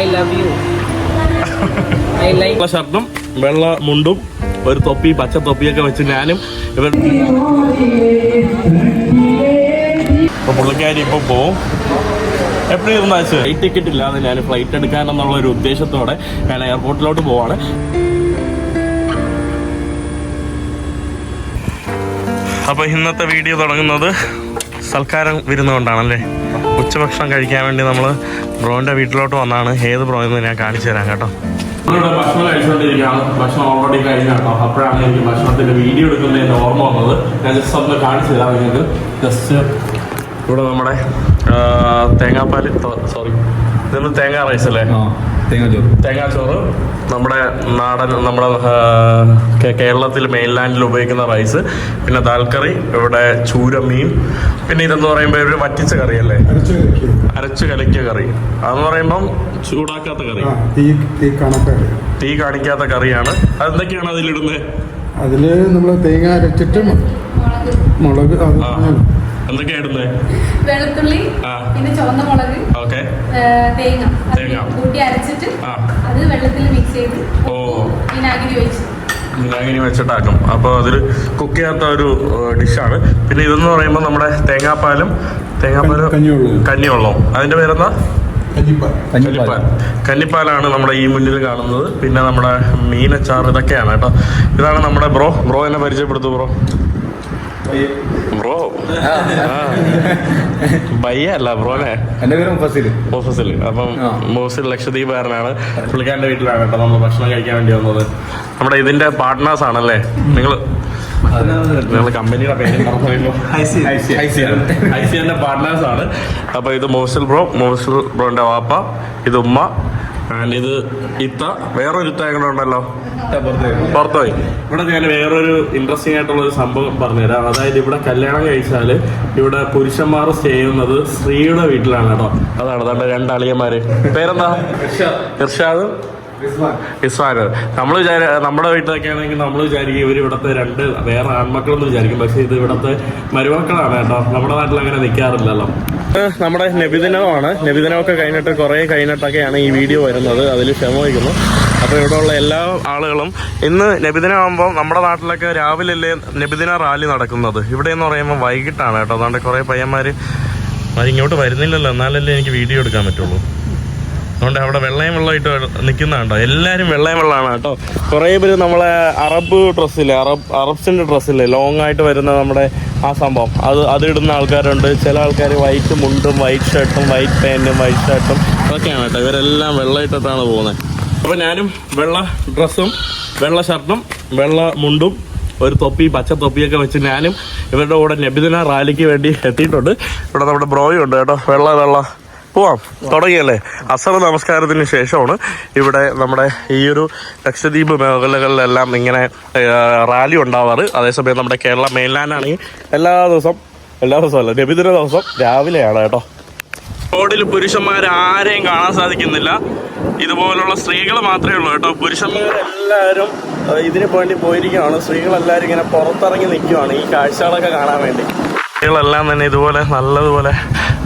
I love you I ഷർട്ടും വെള്ള മുണ്ടും ഒരു തൊപ്പി പച്ച തൊപ്പിയൊക്കെ വെച്ച് ഞാനും ഇവർ ഇപ്പൊ പുള്ളിക്കാരി ഇപ്പൊ പോവും. എപ്പോഴും ഇരുന്നാ ഫ്ലൈറ്റ് ടിക്കറ്റ് ഇല്ലാതെ ഞാൻ ഫ്ലൈറ്റ് എടുക്കാനെന്നുള്ള ഒരു ഉദ്ദേശത്തോടെ ഞാൻ എയർപോർട്ടിലോട്ട് പോവാണ്. അപ്പൊ ഇന്നത്തെ വീഡിയോ തുടങ്ങുന്നത് സൽക്കാരം വിരുന്നുകൊണ്ടാണല്ലേ? ഉച്ചഭക്ഷണം കഴിക്കാൻ വേണ്ടി നമ്മൾ ബ്രോന്റെ വീട്ടിലോട്ട് വന്നാണ്. ഏത് ബ്രോ എന്ന് ഞാൻ കാണിച്ചു തരാം കേട്ടോ. നമ്മളിവിടെ ഭക്ഷണം കഴിച്ചുകൊണ്ടിരിക്കുകയാണ്. ഭക്ഷണം ഓൾറെഡി കഴിഞ്ഞ കേട്ടോ അപ്പോഴാണ് എനിക്ക് ഭക്ഷണത്തിന്റെ വീഡിയോ എടുക്കുന്നതിന്റെ ഓർമ്മ വന്നത്. ഞാൻ ജസ്റ്റ് ഒന്ന് കാണിച്ചു തരാം നിങ്ങൾക്ക്. ജസ്റ്റ് ഇവിടെ നമ്മുടെ തേങ്ങാപ്പാലി തേങ്ങാപ്പാൽ സോറി ഇതൊന്ന് തേങ്ങാ റൈസ് അല്ലേ? തേങ്ങാച്ചോറ്. തേങ്ങാച്ചോറ്. നമ്മുടെ നാടൻ നമ്മുടെ കേരളത്തിൽ മെയിൻലാൻഡിൽ ഉപയോഗിക്കുന്ന റൈസ് പിന്നെ ദാൽക്കറി ഇവിടെ ചൂര മീൻ പിന്നെ ഇതെന്ന് പറയുമ്പോൾ ഒരു വറ്റിച്ച കറി അല്ലേ? അരച്ചു കലക്കിയ കറി. അതെന്ന് പറയുമ്പം ചൂടാക്കാത്ത കറി. തീ കാണിക്കാത്ത കറിയാണ്. അതെന്തൊക്കെയാണ് അതിലിടുന്നത് അതിൽ നമ്മൾ തേങ്ങ അരച്ചിട്ട് മുളക് അത് ആ. എന്തൊക്കെയാ ഇടുന്നത് വെളുത്തുള്ളി. പിന്നെ ചുവന്ന മുളക് ഓക്കെ. തേങ്ങ. തേങ്ങ. കൂട്ടി അരച്ചിട്ട്. അത് വെള്ളത്തിൽ മിക്സ് ചെയ്ത് ഓ. വിനാഗിരി ഒഴിച്ചു. വിനാഗിരി വെച്ചിട്ടാക്കും. അപ്പോൾ അതൊരു കുക്ക് ചെയ്യാത്ത ഒരു ഡിഷാണ് പിന്നെ ഇതെന്ന് പറയുമ്പോൾ നമ്മുടെ തേങ്ങാപ്പാലും തേങ്ങാപ്പാലും കഞ്ഞിവെള്ളവും. കഞ്ഞിവെള്ളവും. അതിന്റെ പേരെന്താ? കഞ്ഞിപ്പാൽ. കഞ്ഞിപ്പാലാണ് കന്നിപ്പാലാണ് നമ്മുടെ ഈ മുന്നിൽ കാണുന്നത്. പിന്നെ നമ്മുടെ മീനച്ചാർ ഇതൊക്കെയാണ് കേട്ടോ. ഇതാണ് നമ്മുടെ ബ്രോ. ബ്രോ എന്നെ പരിചയപ്പെടുത്തു ബ്രോ. ബ്രോ ബയ്യ അല്ല ബ്രോനെ എന്റെ പേര് മുഫസിൽ അപ്പം മുഫസിൽ ലക്ഷദ്വീപുകാരനാണ് പുള്ളിക്കാരന്റെ വീട്ടിലാണ് കേട്ടോ നമ്മൾ ഭക്ഷണം കഴിക്കാൻ വേണ്ടി വന്നത് നമ്മുടെ ഇതിന്റെ പാർട്ട്നേഴ്സ് ആണല്ലേ നിങ്ങൾ നിങ്ങൾ കമ്പനിയുടെ പേര് പാർട്ട്നേഴ്സ് ആണ് അപ്പൊ ഇത് മോസിൽ ബ്രോ മോസിൽ ബ്രോന്റെ വാപ്പ ഇത് ഉമ്മ ആൻഡ് ഇത് ഇത്ത. വേറൊരു കൂടെ ഉണ്ടല്ലോ. പുറത്തുപോയി. ഇവിടെ ഞാൻ വേറൊരു ഇൻട്രസ്റ്റിംഗ് ആയിട്ടുള്ള ഒരു സംഭവം പറഞ്ഞുതരാം. അതായത് ഇവിടെ കല്യാണം കഴിച്ചാൽ ഇവിടെ പുരുഷന്മാർ സ്റ്റേ ചെയ്യുന്നത് സ്ത്രീയുടെ വീട്ടിലാണ് കേട്ടോ. അതാണ് അതാണ്ട് രണ്ട് അളിയന്മാര് പേരെന്താ ഇർഷാദും. ഇസ്വാൻ നമ്മൾ വിചാരി നമ്മുടെ വീട്ടിലൊക്കെ ആണെങ്കിൽ നമ്മൾ വിചാരിക്കും ഇവർ ഇവിടുത്തെ രണ്ട് വേറെ ആൺമക്കളെന്ന് വിചാരിക്കും. പക്ഷെ ഇത് ഇവിടുത്തെ മരുമക്കളാണ് കേട്ടോ. നമ്മുടെ നാട്ടിൽ അങ്ങനെ നിൽക്കാറില്ലല്ലോ നമ്മുടെ നബിദിനമാണ്. നബിദിനമൊക്കെ കഴിഞ്ഞിട്ട് കുറേ കഴിഞ്ഞിട്ടൊക്കെയാണ് ഈ വീഡിയോ വരുന്നത്. അതിൽ ക്ഷമിക്കുന്നു അപ്പോൾ ഇവിടെയുള്ള എല്ലാ ആളുകളും ഇന്ന് നബിദിനമാകുമ്പോൾ നമ്മുടെ നാട്ടിലൊക്കെ രാവിലെയല്ലേ നബിദിന റാലി നടക്കുന്നത്. ഇവിടെ എന്ന് പറയുമ്പോൾ വൈകിട്ടാണ് കേട്ടോ. അതുകൊണ്ട് കുറേ പയ്യന്മാർ അതിങ്ങോട്ട് വരുന്നില്ലല്ലോ. എന്നാലല്ലേ എനിക്ക് വീഡിയോ എടുക്കാൻ പറ്റുള്ളൂ. അതുകൊണ്ട് അവിടെ വെള്ളയും വെള്ളമായിട്ട് നിൽക്കുന്നതാണ്ടോ എല്ലാവരും വെള്ളയും വെള്ളമാണ് കേട്ടോ. കുറേ പേര് നമ്മളെ അറബ് ഡ്രസ്സില്ലേ അറബ് അറബ്സിന്റെ ഡ്രസ്സില്ലേ ലോങ് ആയിട്ട് വരുന്ന നമ്മുടെ ആ സംഭവം. അത് അത് ഇടുന്ന ആൾക്കാരുണ്ട്. ചില ആൾക്കാർ വൈറ്റ് മുണ്ടും വൈറ്റ് ഷർട്ടും വൈറ്റ് പാന്റും വൈറ്റ് ഷർട്ടും അതൊക്കെയാണ് കേട്ടോ. ഇവരെല്ലാം വെള്ളയിട്ടിട്ടാണ് പോകുന്നത്. അപ്പോൾ ഞാനും വെള്ള ഡ്രസ്സും വെള്ള ഷർട്ടും വെള്ള മുണ്ടും ഒരു തൊപ്പി പച്ച തൊപ്പിയൊക്കെ വെച്ച് ഞാനും ഇവരുടെ കൂടെ നബിദിന റാലിക്ക് വേണ്ടി എത്തിയിട്ടുണ്ട്. ഇവിടെ നമ്മുടെ ബ്രോയും ഉണ്ട് കേട്ടോ. വെള്ള വെള്ള. പോവാം. തുടങ്ങിയല്ലേ? അസർ നമസ്കാരത്തിന് ശേഷമാണ് ഇവിടെ നമ്മുടെ ഈ ഒരു ലക്ഷദ്വീപ് മേഖലകളിലെല്ലാം ഇങ്ങനെ റാലി ഉണ്ടാവാറ്. അതേസമയം നമ്മുടെ കേരള മെയിൻലാൻഡ് ആണെങ്കിൽ എല്ലാ ദിവസം എല്ലാ ദിവസവും അല്ല രവിദിന ദിവസം രാവിലെയാണ് കേട്ടോ. റോഡിൽ പുരുഷന്മാർ ആരെയും കാണാൻ സാധിക്കുന്നില്ല. ഇതുപോലുള്ള സ്ത്രീകൾ മാത്രമേ ഉള്ളൂ കേട്ടോ. പുരുഷന്മാരെല്ലാവരും ഇതിന് വേണ്ടി പോയിരിക്കുകയാണ്. സ്ത്രീകളെല്ലാവരും ഇങ്ങനെ പുറത്തിറങ്ങി നിൽക്കുകയാണ് ഈ കാഴ്ചകളൊക്കെ കാണാൻ വേണ്ടി. സ്ത്രീകളെല്ലാം തന്നെ ഇതുപോലെ നല്ലതുപോലെ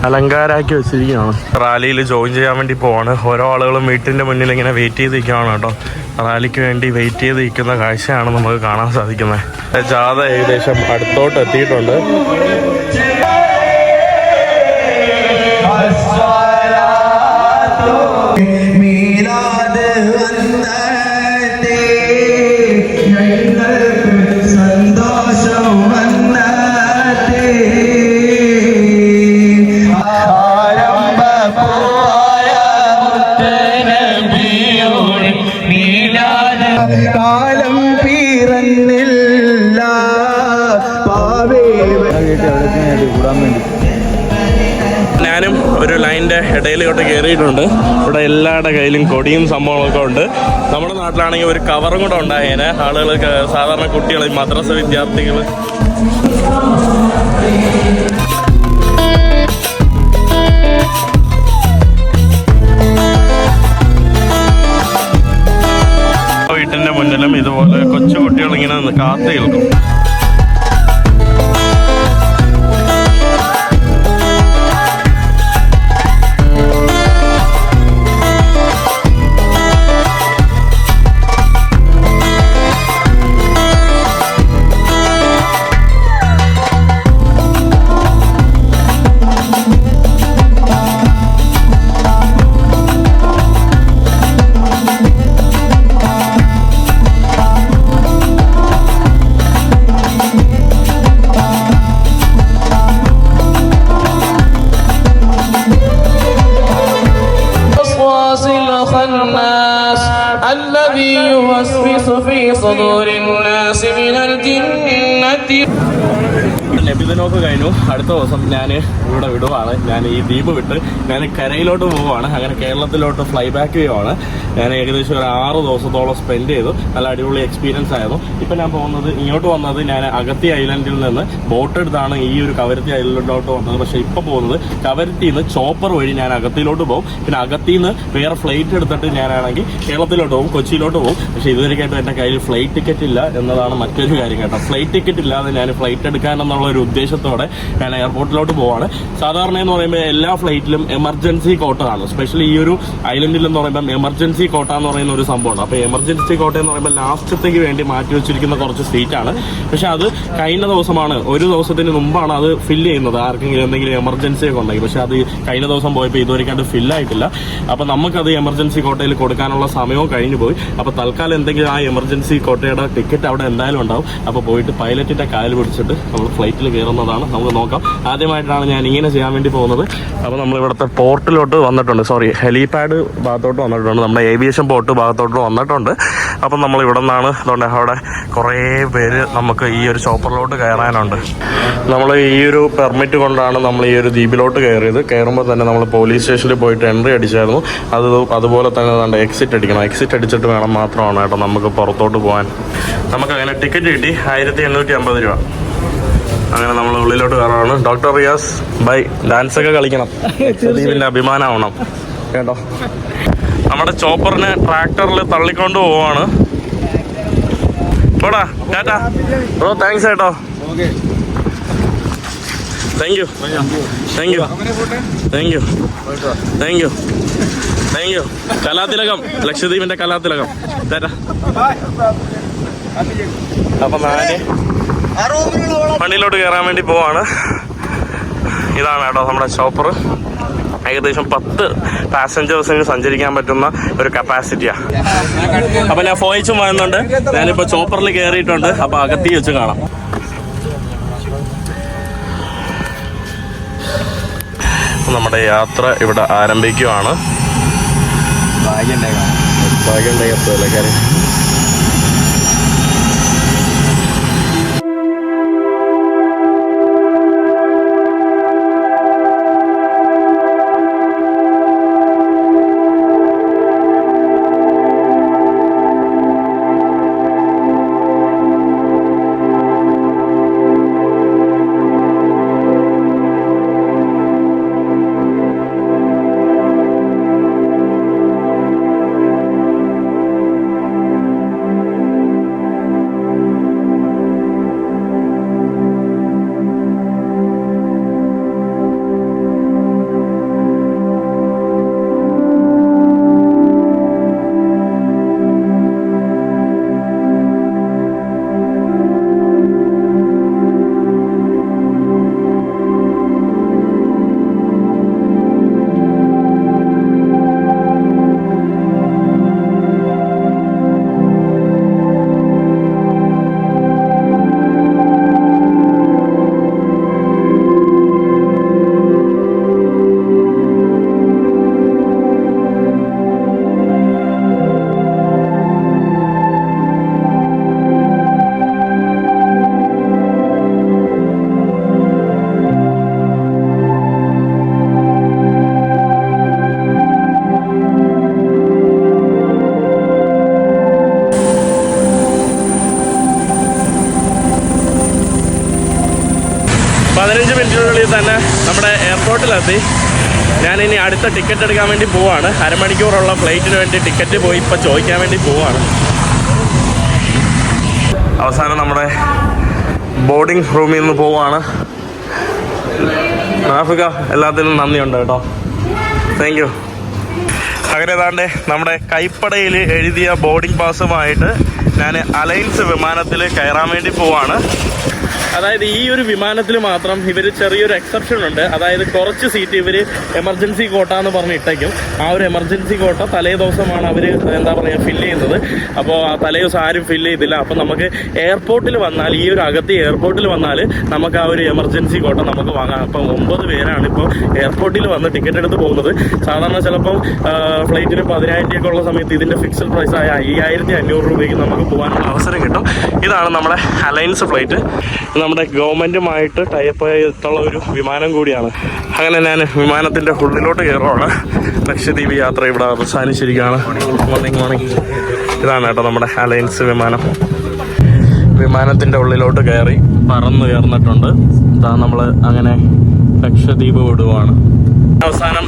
അലങ്കാരാക്കി വെച്ചിരിക്കുകയാണ്. റാലിയിൽ ജോയിൻ ചെയ്യാൻ വേണ്ടി പോവാണ്. ഓരോ ആളുകളും വീട്ടിന്റെ മുന്നിൽ ഇങ്ങനെ വെയിറ്റ് ചെയ്ത് നിൽക്കുകയാണ് കേട്ടോ. റാലിക്ക് വേണ്ടി വെയിറ്റ് ചെയ്ത് നിൽക്കുന്ന കാഴ്ചയാണ് നമുക്ക് കാണാൻ സാധിക്കുന്നത്. ജാഥ ഏകദേശം അടുത്തോട്ട് എത്തിയിട്ടുണ്ട്. ഇടയിലോട്ട് കയറിയിട്ടുണ്ട് ഇവിടെ എല്ലാവരുടെ കയ്യിലും കൊടിയും സംഭവങ്ങളൊക്കെ ഉണ്ട്. നമ്മുടെ നാട്ടിലാണെങ്കിൽ ഒരു കവറും കൂടെ ഉണ്ടായേനെ. ആളുകൾക്ക് സാധാരണ കുട്ടികൾ മദ്രസ വിദ്യാർത്ഥികൾ. വീട്ടിന്റെ മുന്നിലും ഇതുപോലെ കൊച്ചു കുട്ടികൾ ഇങ്ങനെ കാത്തു കേൾക്കും صدور الناس من الجنة. നബിദിനമൊക്കെ കഴിഞ്ഞു. അടുത്ത ദിവസം ഞാൻ ഇവിടെ വിടുവാണ്. ഞാൻ ഈ ദ്വീപ് വിട്ട് ഞാൻ കരയിലോട്ട് പോവുകയാണ്. അങ്ങനെ കേരളത്തിലോട്ട് ഫ്ലൈ ബാക്ക് ചെയ്യുവാണ്. ഞാൻ ഏകദേശം ഒരു ആറ് ദിവസത്തോളം സ്പെൻഡ് ചെയ്തു. നല്ല അടിപൊളി എക്സ്പീരിയൻസ് ആയിരുന്നു. ഇപ്പം ഞാൻ പോകുന്നത് ഇങ്ങോട്ട് വന്നത് ഞാൻ അഗത്തി ഐലൻഡിൽ നിന്ന് ബോട്ട് എടുത്താണ് ഈ ഒരു കവരത്തി ഐലൻഡിലോട്ട് വന്നത്. പക്ഷേ ഇപ്പം പോകുന്നത് കവരത്തിയിൽ നിന്ന് ചോപ്പർ വഴി ഞാൻ അകത്തിയിലോട്ട് പോകും. പിന്നെ അകത്തിയിൽ നിന്ന് വേറെ ഫ്ലൈറ്റ് എടുത്തിട്ട് ഞാനാണെങ്കിൽ കേരളത്തിലോട്ട് പോകും കൊച്ചിയിലോട്ട് പോകും. പക്ഷേ ഇതുവരെയായിട്ടും എന്റെ കയ്യിൽ ഫ്ലൈറ്റ് ടിക്കറ്റ് ഇല്ല എന്നതാണ് മറ്റൊരു കാര്യം കേട്ടോ. ഫ്ലൈറ്റ് ടിക്കറ്റ് ഇല്ലാതെ ഞാൻ ഫ്ലൈറ്റ് എടുക്കാൻ എന്നുള്ള ഒരു ഉദ്ദേശത്തോടെ ഞാൻ എയർപോർട്ടിലോട്ട് പോവാണ്. സാധാരണ എന്ന് പറയുമ്പോൾ എല്ലാ ഫ്ലൈറ്റിലും എമർജൻസി കോട്ട ആണ്. സ്പെഷ്യലി ഈ ഒരു ഐലൻഡിൽ എന്ന് പറയുമ്പോൾ എമർജൻസി കോട്ട എന്ന് പറയുന്ന ഒരു സംഭവമാണ്. അപ്പോൾ എമർജൻസി കോട്ട എന്ന് പറയുമ്പോൾ ലാസ്റ്റത്തേക്ക് വേണ്ടി മാറ്റി വെച്ചിരിക്കുന്ന കുറച്ച് സീറ്റാണ് പക്ഷെ അത് കഴിഞ്ഞ ദിവസമാണ്. ഒരു ദിവസത്തിന് മുമ്പാണ് അത് ഫില്ല് ചെയ്യുന്നത്. ആർക്കെങ്കിലും എന്തെങ്കിലും എമർജൻസി ഒക്കെ ഉണ്ടെങ്കിൽ. പക്ഷെ അത് കഴിഞ്ഞ ദിവസം പോയപ്പോൾ ഇതുവരെയ്ക്കാണ്ട് ഫില്ലായിട്ടില്ല അപ്പോൾ നമുക്കത് എമർജൻസി കോട്ടയിൽ കൊടുക്കാനുള്ള സമയവും കഴിഞ്ഞു പോയി. അപ്പോൾ തൽക്കാലം എന്തെങ്കിലും ആ എമർജൻസി കോട്ടയുടെ ടിക്കറ്റ് അവിടെ എന്തായാലും ഉണ്ടാവും. അപ്പോൾ പോയിട്ട് പൈലറ്റിന്റെ കാലിൽ പിടിച്ചിട്ട് നമ്മൾ ഫ്ലൈറ്റിൽ കയറുന്നതാണ്. നമുക്ക് നോക്കാം. ആദ്യമായിട്ടാണ് ഞാൻ ഇങ്ങനെ ചെയ്യാൻ വേണ്ടി പോകുന്നത്. അപ്പോൾ നമ്മൾ ഇവിടുത്തെ പോർട്ടിലോട്ട് വന്നിട്ടുണ്ട്. സോറി ഹെലിപാഡ് ഭാഗത്തോട്ട് വന്നിട്ടുണ്ട്. നമ്മുടെ ഏവിയേഷൻ പോർട്ട് ഭാഗത്തോട്ട് വന്നിട്ടുണ്ട്. അപ്പം നമ്മൾ ഇവിടെ നിന്നാണ്. അതുകൊണ്ട് അവിടെ കുറേ പേര് നമുക്ക് ഈ ഒരു ചോപ്പറിലോട്ട് കയറാനുണ്ട്. നമ്മൾ ഈ ഒരു പെർമിറ്റ് കൊണ്ടാണ് നമ്മൾ ഈ ഒരു ദ്വീപിലോട്ട് കയറിയത്. കയറുമ്പോൾ തന്നെ നമ്മൾ പോലീസ് സ്റ്റേഷനിൽ പോയിട്ട് എൻട്രി അടിച്ചായിരുന്നു. അത് അതുപോലെ തന്നെ നമ്മുടെ എക്സിറ്റ് അടിക്കണം. എക്സിറ്റ് അടിച്ചിട്ട് വേണം മാത്രമാണ് കേട്ടോ നമുക്ക് പുറത്തോട്ട് പോകാൻ. നമുക്ക് അങ്ങനെ ടിക്കറ്റ് കിട്ടി. ആയിരത്തി എണ്ണൂറ്റി അമ്പത് രൂപ. അങ്ങനെ നമ്മൾ ഉള്ളിലോട്ട് കയറാണ്. Doctor Riyas bye. ഡാൻസ് ഒക്കെ കളിക്കണം. ദീപിന്റെ അഭിമാനമാവണം കേട്ടോ? നമ്മുടെ ചോപ്പറിനെ ട്രാക്ടറിൽ തള്ളിക്കൊണ്ട് പോവാണ്. പോടാ ടാറ്റാ. ബ്രോ താങ്ക്സ് കേട്ടോ. Thank you thank you thank you thank you thank you കലാതിലകം ലക്ഷദ്വീപിന്റെ കലാതിലകം. ടാറ്റാ. അപ്പൊ നാല് വണ്ടിയിലോട്ട് കയറാൻ വേണ്ടി പോവാണ്. ഇതാണ് കേട്ടോ നമ്മുടെ ചോപ്പർ ഏകദേശം പത്ത് പാസഞ്ചേഴ്സിന് സഞ്ചരിക്കാൻ പറ്റുന്ന ഒരു കപ്പാസിറ്റിയാണ് അപ്പൊ ഞാൻ ഫോയിച്ചും വാങ്ങുന്നുണ്ട്. ഞാനിപ്പോ ചോപ്പറിൽ കയറിയിട്ടുണ്ട് അപ്പൊ അകത്തി വെച്ച് കാണാം. നമ്മുടെ യാത്ര ഇവിടെ ആരംഭിക്കുവാണ്. ഭാഗ്യം ഉണ്ടെങ്കിൽ എത്തുമല്ലേ നമ്മുടെ ഞാൻ ഇനി അടുത്ത ടിക്കറ്റ് എടുക്കാൻ വേണ്ടി പോവാണ്. അരമണിക്കൂറുള്ള ഫ്ലൈറ്റിന് വേണ്ടി ടിക്കറ്റ് പോയി ഇപ്പം ചോദിക്കാൻ വേണ്ടി പോവാണ്. അവസാനം നമ്മുടെ ബോർഡിംഗ് റൂമിൽ നിന്ന് പോവാണ്. ആഫ്രിക്ക എല്ലാത്തിനും നന്ദിയുണ്ട് കേട്ടോ. താങ്ക് യു അങ്ങനെ ഏതാണ്ട് നമ്മുടെ കൈപ്പടയിൽ എഴുതിയ ബോർഡിംഗ് പാസുമായിട്ട് ഞാൻ അലയൻസ് വിമാനത്തിൽ കയറാൻ വേണ്ടി പോവാണ്. അതായത് ഈ ഒരു വിമാനത്തിൽ മാത്രം ഇവർ ചെറിയൊരു എക്സെപ്ഷൻ ഉണ്ട്. അതായത് കുറച്ച് സീറ്റ് ഇവർ എമർജൻസി കോട്ട എന്ന് പറഞ്ഞ് ഇട്ടേക്കും. ആ ഒരു എമർജൻസി കോട്ട തലേ ദിവസമാണ് അവർ എന്താ പറയുക ഫില്ല് ചെയ്യുന്നത്. അപ്പോൾ ആ തലേ ദിവസം ആരും ഫില്ല് ചെയ്തില്ല. അപ്പോൾ നമുക്ക് എയർപോർട്ടിൽ വന്നാൽ ഈ ഒരു അകത്ത് എയർപോർട്ടിൽ വന്നാൽ നമുക്ക് ആ ഒരു എമർജൻസി കോട്ട നമുക്ക് വാങ്ങാം. അപ്പം ഒമ്പത് പേരാണ് ഇപ്പോൾ എയർപോർട്ടിൽ വന്ന് ടിക്കറ്റ് എടുത്ത് പോകുന്നത്. സാധാരണ ചിലപ്പം ഫ്ലൈറ്റിന് പതിനായിരം രൂപയൊക്കെ ഉള്ള സമയത്ത് ഇതിന്റെ ഫിക്സഡ് പ്രൈസ് ആയ അയ്യായിരത്തി അഞ്ഞൂറ് രൂപയ്ക്ക് നമുക്ക് പോകാനുള്ള അവസരം കിട്ടും. ഇതാണ് നമ്മുടെ അലയൻസ് ഫ്ലൈറ്റ് നമ്മുടെ ഗവൺമെന്റുമായിട്ട് ടൈപ്പ് ചെയ്തിട്ടുള്ള ഒരു വിമാനം കൂടിയാണ്. അങ്ങനെ ഞാൻ വിമാനത്തിന്റെ ഉള്ളിലോട്ട് കയറുകയാണ് ലക്ഷദ്വീപ് യാത്ര ഇവിടെ അവസാനിച്ചിരിക്കുകയാണ്. മോർണിംഗ് മോർണിംഗ് ഇതാണ് കേട്ടോ നമ്മുടെ അലയൻസ് വിമാനം. വിമാനത്തിന്റെ ഉള്ളിലോട്ട് കയറി പറന്ന് കയറന്നിട്ടുണ്ട് ഇതാ നമ്മൾ അങ്ങനെ ലക്ഷദ്വീപ് വിടുവാണ്. അവസാനം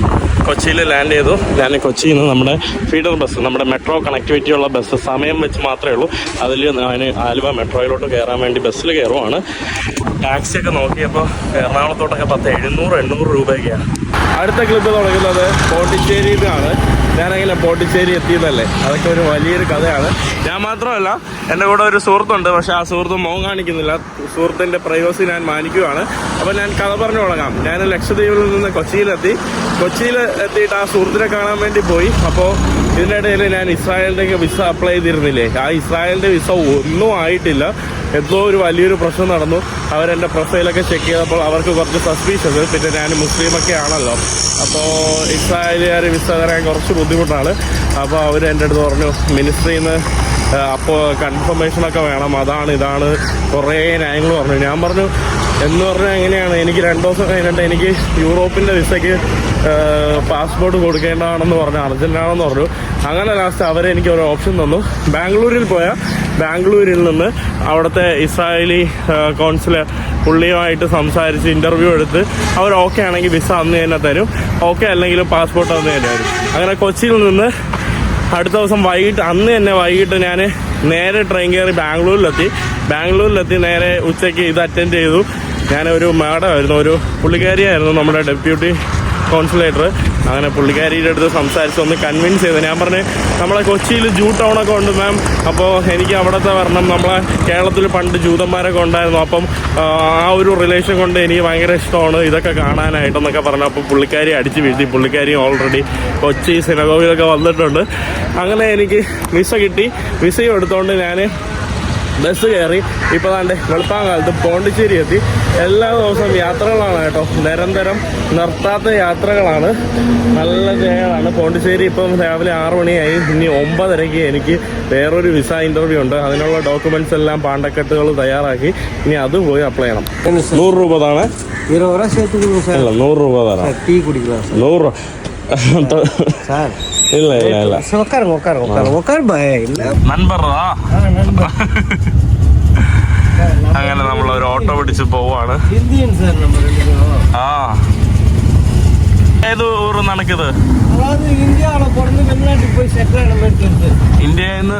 കൊച്ചിയിൽ ലാൻഡ് ചെയ്തു. ഞാൻ കൊച്ചിയിൽ നിന്ന് നമ്മുടെ ഫീഡർ ബസ് നമ്മുടെ മെട്രോ കണക്ടിവിറ്റി ഉള്ള ബസ് സമയം വെച്ച് മാത്രമേ ഉള്ളൂ. അതിൽ ഞാൻ ആലുവ മെട്രോയിലോട്ട് കയറാൻ വേണ്ടി ബസ്സിൽ കയറുവാണ് ടാക്സി ഒക്കെ നോക്കിയപ്പോൾ എറണാകുളത്തോട്ടൊക്കെ പത്ത് എഴുന്നൂറ് എണ്ണൂറ് രൂപയൊക്കെയാണ്. അടുത്ത ക്ലിപ്പ് തുടങ്ങുന്നത് പോണ്ടിച്ചേരിയിലാണ്. ഞാനങ്ങനെ പോണ്ടിച്ചേരി എത്തിയതല്ലേ? അതൊക്കെ ഒരു വലിയൊരു കഥയാണ്. ഞാൻ മാത്രമല്ല എന്റെ കൂടെ ഒരു സുഹൃത്തുണ്ട് പക്ഷേ ആ സുഹൃത്ത് മോൻ കാണിക്കുന്നില്ല. സുഹൃത്തിന്റെ പ്രൈവസി ഞാൻ മാനിക്കുകയാണ് അപ്പോൾ ഞാൻ കഥ പറഞ്ഞു തുടങ്ങാം. ഞാൻ ലക്ഷദ്വീപിൽ നിന്ന് കൊച്ചിയിലെത്തി. കൊച്ചിയിൽ എത്തിയിട്ട് ആ സുഹൃത്തിനെ കാണാൻ വേണ്ടി പോയി. അപ്പോൾ ഇതിന്റെ ഇടയിൽ ഞാൻ ഇസ്രായേലിന്റെ വിസ അപ്ലൈ ചെയ്തിരുന്നില്ലേ? ആ ഇസ്രായേലിന്റെ വിസ ഒന്നും ആയിട്ടില്ല. എന്തോ ഒരു വലിയൊരു പ്രശ്നം നടന്നു. അവരെന്റെ പ്രൊഫൈലൊക്കെ ചെക്ക് ചെയ്തപ്പോൾ അവർക്ക് കുറച്ച് സസ്പീഷ്യസ് പിന്നെ ഞാൻ മുസ്ലിമൊക്കെ ആണല്ലോ. അപ്പോൾ ഇസ്രായേലുകാർ വിസ തരാൻ കുറച്ച് ബുദ്ധിമുട്ടാണ്. അപ്പോൾ അവർ എന്റെ അടുത്ത് പറഞ്ഞു മിനിസ്ട്രിയിൽ നിന്ന് അപ്പോൾ കൺഫർമേഷനൊക്കെ വേണം. അതാണ് ഇതാണ്. കുറേ ന്യായങ്ങൾ പറഞ്ഞു. ഞാൻ പറഞ്ഞു എന്ന് പറഞ്ഞാൽ എങ്ങനെയാണ്? എനിക്ക് രണ്ട് ദിവസം കഴിഞ്ഞിട്ട് എനിക്ക് യൂറോപ്പിന്റെ വിസയ്ക്ക് പാസ്പോർട്ട് കൊടുക്കേണ്ടതാണെന്ന് പറഞ്ഞു അർജന്റാണെന്ന് പറഞ്ഞു. അങ്ങനെ ലാസ്റ്റ് അവർ എനിക്ക് ഒരു ഓപ്ഷൻ തന്നു. ബാംഗ്ലൂരിൽ പോയാൽ ബാംഗ്ലൂരിൽ നിന്ന് അവിടുത്തെ ഇസ്രായേലി കോൺസുൽ പുള്ളിയുമായിട്ട് സംസാരിച്ച് ഇന്റർവ്യൂ എടുത്ത് അവർ ഓക്കെ ആണെങ്കിൽ വിസ അന്ന് തന്നെ തരും. ഓക്കെ അല്ലെങ്കിൽ പാസ്പോർട്ട് അന്ന് തന്നെ തരും. അങ്ങനെ കൊച്ചിയിൽ നിന്ന് അടുത്ത ദിവസം വൈകിട്ട് അന്ന് തന്നെ വൈകിട്ട് ഞാൻ നേരെ ട്രെയിൻ കയറി ബാംഗ്ലൂരിലെത്തി. ബാംഗ്ലൂരിലെത്തി നേരെ ഉച്ചയ്ക്ക് ഇത് അറ്റൻഡ് ചെയ്തു. ഞാൻ ഒരു മാഡമായിരുന്നു ഒരു പുള്ളിക്കാരിയായിരുന്നു നമ്മുടെ ഡെപ്യൂട്ടി കോൺസുലേറ്റർ. അങ്ങനെ പുള്ളിക്കാരിയുടെ അടുത്ത് സംസാരിച്ച് ഒന്ന് കൺവിൻസ് ചെയ്ത്. ഞാൻ പറഞ്ഞു നമ്മളെ കൊച്ചിയിൽ ജൂ ടൗണൊക്കെ ഉണ്ട് മാം അപ്പോൾ എനിക്ക് അവിടുത്തെ വരണം. നമ്മളെ കേരളത്തിൽ പണ്ട് ജൂതന്മാരൊക്കെ ഉണ്ടായിരുന്നു. അപ്പം ആ, ആ ഒരു റിലേഷൻ കൊണ്ട് എനിക്ക് ഭയങ്കര ഇഷ്ടമാണ്. ഇതൊക്കെ കാണാനായിട്ടെന്നൊക്കെ പറഞ്ഞു. അപ്പോൾ പുള്ളിക്കാരി അടിച്ച് വീഴ്ത്തി. പുള്ളിക്കാരി ഓൾറെഡി കൊച്ചി സിനഗോഗിലൊക്കെ വന്നിട്ടുണ്ട്. അങ്ങനെ എനിക്ക് വിസ കിട്ടി. വിസയും എടുത്തുകൊണ്ട് ഞാൻ ബസ് കയറി. ഇപ്പൊ താണ്ട് വെളുപ്പാങ്കാലത്ത് പോണ്ടിച്ചേരി എത്തി. എല്ലാ ദിവസവും യാത്രകളാണ് കേട്ടോ. നിരന്തരം നിർത്താത്ത യാത്രകളാണ്. നല്ല ജയമാണ് പോണ്ടിച്ചേരി ഇപ്പം രാവിലെ ആറു മണിയായി. ഇനി ഒമ്പതരയ്ക്ക് എനിക്ക് വേറൊരു വിസ ഇന്റർവ്യൂ ഉണ്ട്. അതിനുള്ള ഡോക്യുമെന്റ്സ് എല്ലാം പാണ്ടക്കെട്ടുകൾ തയ്യാറാക്കി. ഇനി അത് പോയി അപ്ലൈ ചെയ്യണം. നൂറ് രൂപ താണേ? അല്ല നൂറ് രൂപ തരാം. നൂറ് രൂപ. சார் ഇല്ല ഇല്ല ഇല്ല சார் உட்காருங்க உட்காருங்க உட்காருங்க உட்காரு பாய் இல்லை നൻപറാ അങ്ങനെ നമ്മൾ ഒരു ഓട്ടോ പിടിച്ച് പോവാണ് இந்தியன் சார் நம்ம ரெண்டு பேரும் ആ ഏത് ഊർ നടക്കിത് அதாவது இந்தியாவில் பிறந்து வெளிநாட்டுக்கு போய் செட்டில் ஆன மாதிரி தெரியுது ഇന്ത്യയിൽ നിന്ന്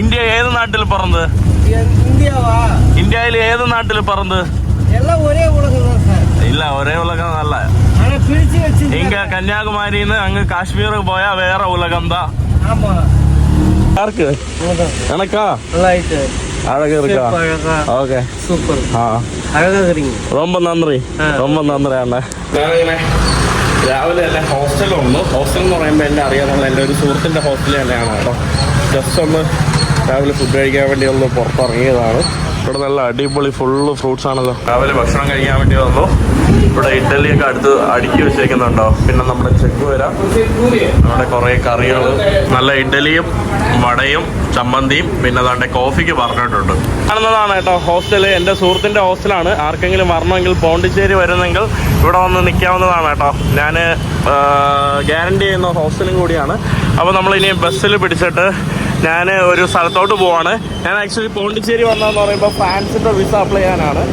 ഇന്ത്യ ഏത് നാട്ടിൽ പറന്ന് இந்தியாவா ഇന്ത്യയിൽ ഏത് നാട്ടിൽ പറന്ന് எல்லாம் ஒரே உலகம் தான் சார் ഇല്ല ഒരേ ഉലകം നല്ല ஆனால் பிரித்து வச்சு ഇങ്ക കന്യാകുമാരിന്ന് അങ്ങ് കാശ്മീർ പോയാ വേറെ ഉലകം താ ஆமாம் ആർക്ക് എനക്കാ நல்லா ஆயிட்டு അഴക இருக்கா அழகா ഓക്കെ சூப்பர் ആ அழகா இருக்கிறீங்க ரொம்ப നന്ദി ரொம்ப നന്ദി അണ്ണ ഞാനിങ്ങനെ രാവിലെ തന്നെ ഹോസ്റ്റലിൽ വന്നു ഹോസ്റ്റൽ എന്ന് പറയുമ്പോൾ എന്നെ അറിയാവുന്ന എൻ്റെ ഒരു സുഹൃത്തിൻ്റെ ഹോസ്റ്റൽ തന്നെയാണ് കേട്ടോ ജസ്റ്റ് ഒന്ന് രാവിലെ ഫുഡ് കഴിക്കാൻ വേണ്ടി ഒന്ന് പുറത്തിറങ്ങിയതാണ് ഇവിടെ നല്ല അടിപൊളി ഫുള്ള് ഫ്രൂട്ട്സ് ആണല്ലോ. രാവിലെ ഭക്ഷണം കഴിക്കാൻ വേണ്ടി വന്നു. ഇവിടെ ഇഡ്ഡലിയൊക്കെ അടുത്ത് അടുക്കി വെച്ചേക്കുന്നുണ്ടോ? പിന്നെ നമ്മുടെ ചെക്ക് വരാം. നമ്മുടെ കുറേ കറികൾ. നല്ല ഇഡലിയും വടയും ചമ്മന്തിയും. പിന്നെ അതാണ്ട് കോഫിക്ക് പറഞ്ഞിട്ടുണ്ട്. കാണുന്നതാണ് കേട്ടോ ഹോസ്റ്റൽ. എന്റെ സുഹൃത്തിന്റെ ഹോസ്റ്റലാണ്. ആർക്കെങ്കിലും വരണമെങ്കിൽ പോണ്ടിച്ചേരി വരുന്നെങ്കിൽ ഇവിടെ വന്ന് നിൽക്കാവുന്നതാണ് കേട്ടോ. ഞാൻ ഗ്യാരണ്ടി ചെയ്യുന്ന ഹോസ്റ്റലും കൂടിയാണ്. അപ്പോൾ നമ്മൾ ഇനി ബസ്സിൽ പിടിച്ചിട്ട് ഞാൻ ഒരു സ്ഥലത്തോട്ട് പോവാണ്. ഞാൻ ആക്ച്വലി പോണ്ടിച്ചേരി വന്നതെന്ന് പറയുമ്പോൾ ഫ്രാൻസിന്റെ വിസ അപ്ലൈ ചെയ്യാനാണ്.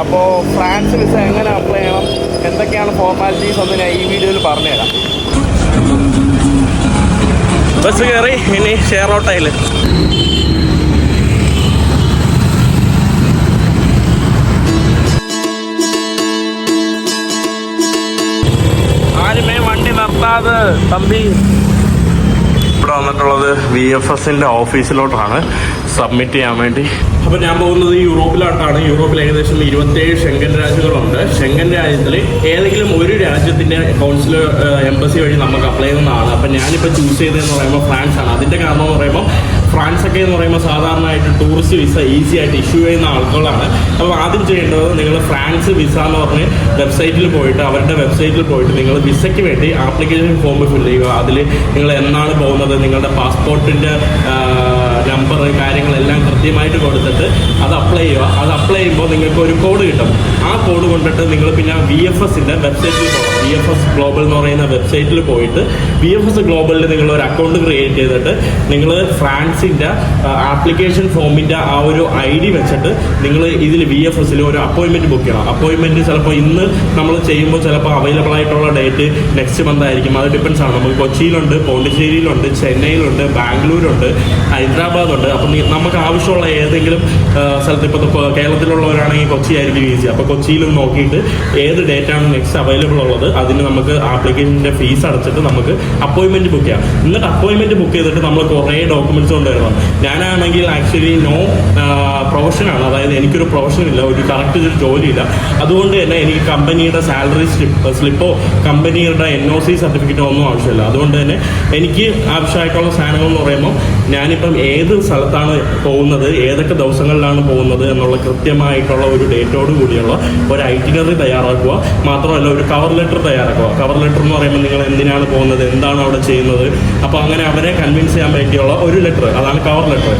അപ്പോൾ ഫ്രാൻസ് വിസ എങ്ങനെ അപ്ലൈ ചെയ്യണം? എന്തൊക്കെയാണ് ഫോർമാലിറ്റീസ് ഒന്ന് ഞാൻ ഈ വീഡിയോയിൽ പറഞ്ഞുതരാം. ബസ് കയറി ഇനി ഷെയർ ഓട്ടോയിൽ ആരുമേ വണ്ടി നിർത്താതെ തമ്പി. വന്നിട്ടുള്ളത് വി എഫ് എസിന്റെ ഓഫീസിലോട്ടാണ് സബ്മിറ്റ് ചെയ്യാൻ വേണ്ടി. അപ്പൊ ഞാൻ പോകുന്നത് യൂറോപ്പിലോട്ടാണ്. യൂറോപ്പിൽ ഏകദേശം ഇരുപത്തേഴ് ഷെങ്കൻ രാജ്യങ്ങളുണ്ട്. ഷെങ്കൻ രാജ്യത്തിൽ ഏതെങ്കിലും ഒരു രാജ്യത്തിന്റെ കൗൺസിൽ എംബസി വഴി നമുക്ക് അപ്ലൈ ചെയ്യുന്നതാണ്. അപ്പൊ ഞാനിപ്പോൾ ചൂസ് ചെയ്തതെന്ന് പറയുമ്പോൾ ഫ്രാൻസ് ആണ്. അതിന്റെ കാരണം എന്ന് പറയുമ്പോൾ ഫ്രാൻസ് ഒക്കെ എന്ന് പറയുമ്പോൾ സാധാരണയായിട്ട് ടൂറിസ്റ്റ് വിസ ഈസി ആയിട്ട് ഇഷ്യൂ ചെയ്യുന്ന ആളുകളാണ്. അപ്പോൾ ആദ്യം ചെയ്യേണ്ടത് നിങ്ങൾ ഫ്രാൻസ് വിസ എന്ന് പറഞ്ഞ് വെബ്സൈറ്റിൽ പോയിട്ട് അവരുടെ വെബ്സൈറ്റിൽ പോയിട്ട് നിങ്ങൾ വിസയ്ക്ക് വേണ്ടി ആപ്ലിക്കേഷൻ ഫോം ഫിൽ ചെയ്യുക. അതിൽ നിങ്ങൾ എന്നാണ് പോകുന്നത്? നിങ്ങളുടെ പാസ്പോർട്ടിന്റെ നമ്പർ കാര്യങ്ങളെല്ലാം കൃത്യമായിട്ട് കൊടുത്തിട്ട് അത് അപ്ലൈ ചെയ്യുക. അത് അപ്ലൈ ചെയ്യുമ്പോൾ നിങ്ങൾക്ക് ഒരു കോഡ് കിട്ടും. ആ കോഡ് കൊണ്ടിട്ട് നിങ്ങൾ പിന്നെ വി എഫ് എസിന്റെ വെബ്സൈറ്റിൽ പോകണം. വി എഫ് എസ് ഗ്ലോബൽ എന്ന് പറയുന്ന വെബ്സൈറ്റിൽ പോയിട്ട് വി എഫ് എസ് ഗ്ലോബലിൽ നിങ്ങൾ ഒരു അക്കൗണ്ട് ക്രിയേറ്റ് ചെയ്തിട്ട് നിങ്ങൾ ഫ്രാൻസിന്റെ ആപ്ലിക്കേഷൻ ഫോമിന്റെ ആ ഒരു ഐ ഡി വെച്ചിട്ട് നിങ്ങൾ ഇതിൽ വി എഫ് എസിൽ ഒരു അപ്പോയിൻമെന്റ് ബുക്ക് ചെയ്യണം. അപ്പോയിൻമെന്റ് ചിലപ്പോൾ ഇന്ന് നമ്മൾ ചെയ്യുമ്പോൾ ചിലപ്പോൾ അവൈലബിൾ ആയിട്ടുള്ള ഡേറ്റ് നെക്സ്റ്റ് മന്ത് ആയിരിക്കും. അത് ഡിപ്പെൻസ് ആണ്. നമുക്ക് കൊച്ചിയിലുണ്ട് പോണ്ടിച്ചേരിയിലുണ്ട് ചെന്നൈയിലുണ്ട് ബാംഗ്ലൂരുണ്ട് ഹൈദരാബാദുണ്ട് അപ്പം നമുക്ക് ആവശ്യമുള്ള ഏതെങ്കിലും ആ, സ്ഥലത്ത് ഇപ്പോൾ കേരളത്തിലുള്ളവരാണെങ്കിൽ കൊച്ചി ആയിരിക്കും ഈസി അപ്പോൾ കൊച്ചിയിലും നോക്കിയിട്ട് ഏത് ഡേറ്റ് ആണ് നെക്സ്റ്റ് അവൈലബിൾ ഉള്ളത് അതിന് നമുക്ക് ആപ്ലിക്കേഷന്റെ ഫീസ് അടച്ചിട്ട് നമുക്ക് അപ്പോയിൻമെന്റ് ബുക്ക് ചെയ്യാം. എന്നിട്ട് അപ്പോയിൻമെന്റ് ബുക്ക് ചെയ്തിട്ട് നമ്മൾ കുറേ ഡോക്യുമെന്റ്സ് കൊണ്ടുവരണം. ഞാനാണെങ്കിൽ ആക്ച്വലി നോ പ്രൊഫഷനാണ് അതായത് എനിക്കൊരു പ്രൊഫഷൻ ഇല്ല ഒരു കറക്റ്റ് ഒരു ജോലിയില്ല അതുകൊണ്ട് തന്നെ എനിക്ക് കമ്പനിയുടെ സാലറി സ്ലിപ്പ് സ്ലിപ്പോ കമ്പനിയുടെ എൻ ഒ സി സർട്ടിഫിക്കറ്റോ ഒന്നും ആവശ്യമില്ല. അതുകൊണ്ട് തന്നെ എനിക്ക് ആവശ്യമായിട്ടുള്ള സാധനങ്ങൾ എന്ന് പറയുമ്പോൾ ഞാനിപ്പം ഏത് സ്ഥലത്താണ് പോകുന്നത് ഏതൊക്കെ ദിവസങ്ങളിലാണ് പോകുന്നത് എന്നുള്ള കൃത്യമായിട്ടുള്ള ഒരു ഡേറ്റോട് കൂടിയുള്ള ഒരു ഐറ്റിനറി തയ്യാറാക്കുക. മാത്രമല്ല ഒരു കവർ ലെറ്റർ തയ്യാറാക്കുക. കവർ ലെറ്റർ എന്ന് പറയുമ്പോൾ നിങ്ങൾ എന്തിനാണ് പോകുന്നത് എന്താണ് അവിടെ ചെയ്യുന്നത്? അപ്പോൾ അങ്ങനെ അവരെ കൺവിൻസ് ചെയ്യാൻ വേണ്ടിയുള്ള ഒരു ലെറ്റർ അതാണ് കവർ ലെറ്റർ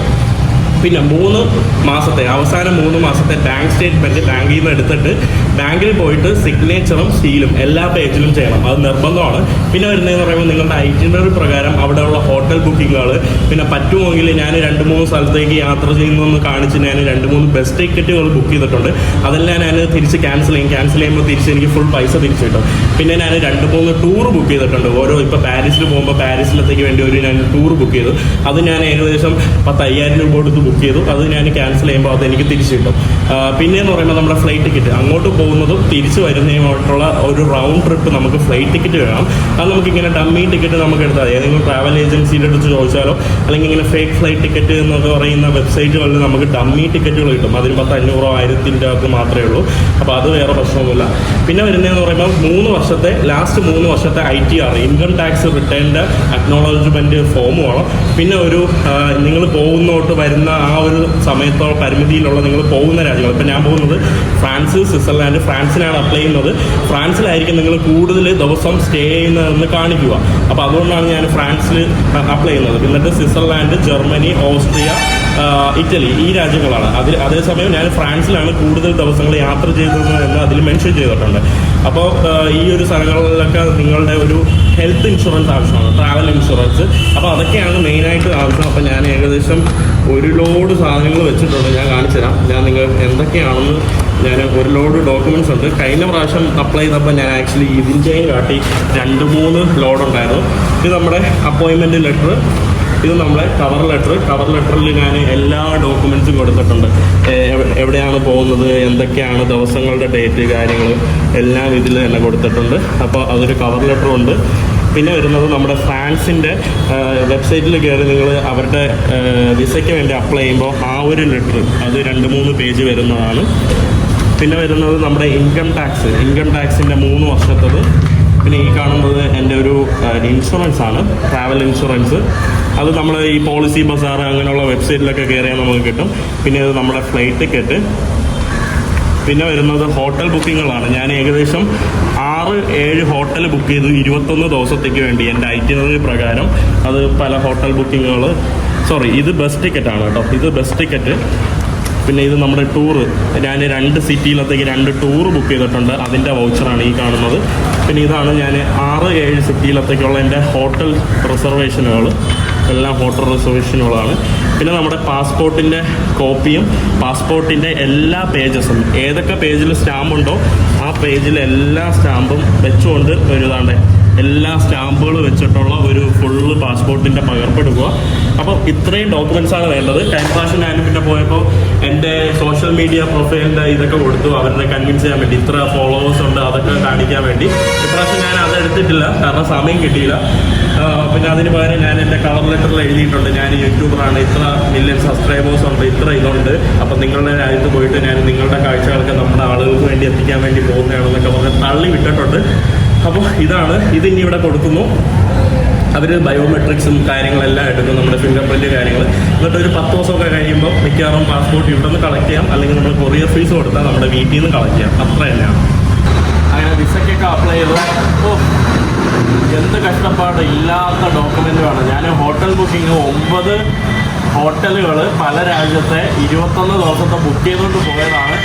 പിന്നെ മൂന്ന് മാസത്തെ അവസാന മൂന്ന് മാസത്തെ ബാങ്ക് സ്റ്റേറ്റ്മെന്റ് ബാങ്കിൽ നിന്ന് എടുത്തിട്ട് ബാങ്കിൽ പോയിട്ട് സിഗ്നേച്ചറും സീലും എല്ലാ പേജിലും ചെയ്യണം. അത് നിർബന്ധമാണ്. പിന്നെ വരുന്നതെന്ന് പറയുമ്പോൾ നിങ്ങളുടെ ഐറ്റിനറി പ്രകാരം അവിടെയുള്ള ഹോട്ടൽ ബുക്കിങ്ങുകൾ പിന്നെ പറ്റുമെങ്കിൽ ഞാൻ രണ്ട് മൂന്ന് സ്ഥലത്തേക്ക് യാത്ര ചെയ്യുന്നതെന്ന് കാണിച്ച് ഞാൻ രണ്ട് മൂന്ന് ബസ് ടിക്കറ്റുകൾ ബുക്ക് ചെയ്തിട്ടുണ്ട്. അതെല്ലാം ഞാൻ തിരിച്ച് ക്യാൻസൽ ചെയ്യും. ക്യാൻസൽ ചെയ്യുമ്പോൾ തിരിച്ച് എനിക്ക് ഫുൾ പൈസ തിരിച്ചു കിട്ടും. പിന്നെ ഞാൻ രണ്ട് മൂന്ന് ടൂർ ബുക്ക് ചെയ്തിട്ടുണ്ട്. ഓരോ ഇപ്പോൾ പാരീസിൽ പോകുമ്പോൾ പാരീസിലത്തേക്ക് വേണ്ടി ഒരു ഞാൻ ടൂർ ബുക്ക് ചെയ്തു. അത് ഞാൻ ഏകദേശം പത്തയ്യായിരം രൂപ കൊടുത്ത് ബുക്ക് ചെയ്തു. അത് ഞാൻ ക്യാൻസൽ ചെയ്യുമ്പോൾ അത് എനിക്ക് തിരിച്ചു കിട്ടും. പിന്നെയെന്ന് പറയുമ്പോൾ നമ്മുടെ ഫ്ലൈറ്റ് ടിക്കറ്റ് അങ്ങോട്ട് പോകുന്നതും തിരിച്ചു വരുന്നതുമായിട്ടുള്ള ഒരു റൗണ്ട് ട്രിപ്പ് നമുക്ക് ഫ്ലൈറ്റ് ടിക്കറ്റ് വേണം. അത് നമുക്ക് ഇങ്ങനെ ഡമ്മി ടിക്കറ്റ് നമുക്ക് എടുത്താൽ മതി. ഏതെങ്കിലും ട്രാവൽ ഏജൻസിയുടെ അടുത്ത് ചോദിച്ചാലോ അല്ലെങ്കിൽ ഇങ്ങനെ ഫേക്ക് ഫ്ലൈറ്റ് ടിക്കറ്റ് എന്നൊക്കെ പറയുന്ന വെബ്സൈറ്റുകളിൽ നമുക്ക് ഡമ്മി ടിക്കറ്റുകൾ കിട്ടും. അതിന് പത്ത് അഞ്ഞൂറോ ആയിരത്തിന്റെ അകത്ത് മാത്രമേ ഉള്ളൂ. അപ്പോൾ അത് വേറെ പ്രശ്നമൊന്നുമില്ല. പിന്നെ വരുന്നതെന്ന് പറയുമ്പോൾ മൂന്ന് വർഷത്തെ ലാസ്റ്റ് മൂന്ന് വർഷത്തെ I T R income tax റിട്ടേണിന്റെ acknowledgement form വേണം. പിന്നെ ഒരു നിങ്ങൾ പോകുന്നോട്ട് വരുന്ന ആ ഒരു സമയത്തോ പരിമിതിയിലുള്ള നിങ്ങൾ പോകുന്ന രാജ്യങ്ങൾ. ഇപ്പം ഞാൻ പോകുന്നത് ഫ്രാൻസ് സ്വിറ്റ്സർലാൻഡ് ഫ്രാൻസിനാണ് അപ്ലൈ ചെയ്യുന്നത്. ഫ്രാൻസിലായിരിക്കും നിങ്ങൾ കൂടുതൽ ദിവസം സ്റ്റേ ചെയ്യുന്നതെന്ന് കാണിക്കുക. അപ്പോൾ അതുകൊണ്ടാണ് ഞാൻ ഫ്രാൻസിൽ അപ്ലൈ ചെയ്യുന്നത്. എന്നിട്ട് സ്വിറ്റ്സർലാൻഡ് ജർമ്മനി ഓസ്ട്രിയ ഇറ്റലി ഈ രാജ്യങ്ങളാണ്. അതിൽ അതേസമയം ഞാൻ ഫ്രാൻസിലാണ് കൂടുതൽ ദിവസങ്ങൾ യാത്ര ചെയ്തത് എന്ന് അതിൽ മെൻഷൻ ചെയ്തിട്ടുണ്ട്. അപ്പോൾ ഈ ഒരു സ്ഥലങ്ങളിലൊക്കെ നിങ്ങളുടെ ഒരു ഹെൽത്ത് ഇൻഷുറൻസ് ആവശ്യമാണ് ട്രാവൽ ഇൻഷുറൻസ് അപ്പോൾ അതൊക്കെയാണ് മെയിനായിട്ട് ആവശ്യം. അപ്പോൾ ഞാൻ ഏകദേശം ഒരു ലോഡ് സാധനങ്ങൾ വെച്ചിട്ടുണ്ട്. ഞാൻ കാണിച്ചു തരാം ഞാൻ നിങ്ങൾ എന്തൊക്കെയാണെന്ന് ഞാൻ ഒരു ലോഡ് ഡോക്യുമെന്റ്സ് ഉണ്ട്. കഴിഞ്ഞ പ്രാവശ്യം അപ്ലൈ ചെയ്തപ്പോൾ ഞാൻ ആക്ച്വലി ഇതിന്റെയും കാട്ടി രണ്ട് മൂന്ന് ലോഡ് ഉണ്ടായിരുന്നു. ഇത് നമ്മുടെ അപ്പോയിൻമെന്റ് ലെറ്റർ ഇത് നമ്മളെ കവർ ലെറ്റർ കവർ ലെറ്ററിൽ ഞാൻ എല്ലാ ഡോക്യുമെന്റ്സും കൊടുത്തിട്ടുണ്ട്. എവിടെയാണ് പോകുന്നത് എന്തൊക്കെയാണ് ദിവസങ്ങളുടെ ഡേറ്റ് കാര്യങ്ങൾ എല്ലാം ഇതിൽ തന്നെ കൊടുത്തിട്ടുണ്ട്. അപ്പോൾ അതൊരു കവർ ലെറ്ററും ഉണ്ട്. പിന്നെ വരുന്നത് നമ്മുടെ ഫ്രാൻസിന്റെ വെബ്സൈറ്റിൽ കയറി നിങ്ങൾ അവരുടെ വിസയ്ക്ക് വേണ്ടി അപ്ലൈ ചെയ്യുമ്പോൾ ആ ഒരു ലെറ്റർ അത് രണ്ട് മൂന്ന് പേജ് വരുന്നതാണ്. പിന്നെ വരുന്നത് നമ്മുടെ ഇൻകം ടാക്സ് ഇൻകം ടാക്സിന്റെ മൂന്ന് വർഷത്തത്. പിന്നെ ഈ കാണുന്നത് എന്റെ ഒരു ഇൻഷുറൻസ് ആണ്. ട്രാവൽ ഇൻഷുറൻസ് അത് നമ്മൾ ഈ പോളിസി ബസാർ അങ്ങനെയുള്ള വെബ്സൈറ്റിലൊക്കെ കയറിയാൽ നമുക്ക് കിട്ടും. പിന്നെ ഇത് നമ്മുടെ ഫ്ലൈറ്റ് ടിക്കറ്റ് പിന്നെ വരുന്നത് ഹോട്ടൽ ബുക്കിങ്ങുകളാണ് ഞാൻ ഏകദേശം ആറ് ഏഴ് ഹോട്ടൽ ബുക്ക് ചെയ്തു ഇരുപത്തൊന്ന് ദിവസത്തേക്ക് വേണ്ടി. എന്റെ ഐറ്റിനറി പ്രകാരം അത് പല ഹോട്ടൽ ബുക്കിങ്ങുകൾ സോറി ഇത് ബസ് ടിക്കറ്റാണ് കേട്ടോ. ഇത് ബസ് ടിക്കറ്റ് പിന്നെ ഇത് നമ്മുടെ ടൂർ ഞാൻ രണ്ട് സിറ്റിയിലത്തേക്ക് രണ്ട് ടൂർ ബുക്ക് ചെയ്തിട്ടുണ്ട്. അതിന്റെ വൗച്ചറാണ് ഈ കാണുന്നത്. പിന്നെ ഇതാണ് ഞാൻ ആറ് ഏഴ് സിറ്റിയിലത്തേക്കുള്ള എന്റെ ഹോട്ടൽ റിസർവേഷനുകൾ എല്ലാം ഹോട്ടൽ റിസർവേഷനുകളാണ് പിന്നെ നമ്മുടെ പാസ്പോർട്ടിന്റെ കോപ്പിയും പാസ്പോർട്ടിന്റെ എല്ലാ പേജസും ഏതൊക്കെ പേജിൽ സ്റ്റാമ്പുണ്ടോ ആ പേജിൽ എല്ലാ സ്റ്റാമ്പും വെച്ചുകൊണ്ട് ഒരു ഇതാണ്ട് എല്ലാ സ്റ്റാമ്പുകളും വെച്ചിട്ടുള്ള ഒരു ഫുള്ള് പാസ്പോർട്ടിന്റെ പകർപ്പെടുക്കുക അപ്പോൾ ഇത്രയും ഡോക്യുമെൻസാണ് വേണ്ടത്. ടൈം പാഷൻ ഞാൻ പിന്നെ പോയപ്പോൾ എന്റെ സോഷ്യൽ മീഡിയ പ്രൊഫൈലിന്റെ ഇതൊക്കെ കൊടുത്തു. അവരുടെ കൺവിൻസ് ചെയ്യാൻ വേണ്ടി. ഇത്ര ഫോളോവേഴ്സ് ഉണ്ട് അതൊക്കെ കാണിക്കാൻ വേണ്ടി. ഇപ്രാവശ്യം ഞാൻ അത് എടുത്തിട്ടില്ല. കാരണം സമയം കിട്ടിയില്ല. പിന്നെ അതിന് പകരം ഞാൻ എന്റെ കവർ ലെറ്ററിൽ എഴുതിയിട്ടുണ്ട്. ഞാൻ യൂട്യൂബറാണ്. ഇത്ര മില്യൺ സബ്സ്ക്രൈബേഴ്സ് ഉണ്ട്. ഇത്ര ഇതുണ്ട്. അപ്പം നിങ്ങളുടെ രാജ്യത്ത് പോയിട്ട് ഞാൻ നിങ്ങളുടെ കാഴ്ചകളൊക്കെ നമ്മുടെ ആളുകൾക്ക് വേണ്ടി എത്തിക്കാൻ വേണ്ടി പോകുന്നതാണെന്നൊക്കെ പറഞ്ഞ് തള്ളി വിട്ടിട്ടുണ്ട്. അപ്പോൾ ഇതാണ് ഇത് ഇനി ഇവിടെ കൊടുക്കുന്നു. അവർ ബയോമെട്രിക്സും കാര്യങ്ങളെല്ലാം എടുക്കും നമ്മുടെ ഫിംഗർ പ്രിന്റ് കാര്യങ്ങൾ എന്നിട്ട് ഒരു പത്ത് ദിവസമൊക്കെ കഴിയുമ്പോൾ മിക്കവാറും പാസ്പോർട്ട് ഇവിടെ നിന്ന് കളക്ട് ചെയ്യാം. അല്ലെങ്കിൽ നമ്മൾ കൊറിയർ ഫീസ് കൊടുത്താൽ നമ്മുടെ വീട്ടിൽ നിന്ന് കളക്ട് ചെയ്യാം. അത്ര തന്നെയാണ്. അങ്ങനെ വിസയ്ക്കൊക്കെ അപ്ലൈ ചെയ്തു ഓ എന്ത് കഷ്ടപ്പാട് ഇല്ലാത്ത ഡോക്യുമെന്റുമാണ് ഞാൻ ഹോട്ടൽ ബുക്കിംഗ് ഒമ്പത് ഹോട്ടലുകൾ പല രാജ്യത്തെ ഇരുപത്തൊന്ന് ദിവസത്തെ ബുക്ക് ചെയ്തുകൊണ്ട് പോയതാണ്.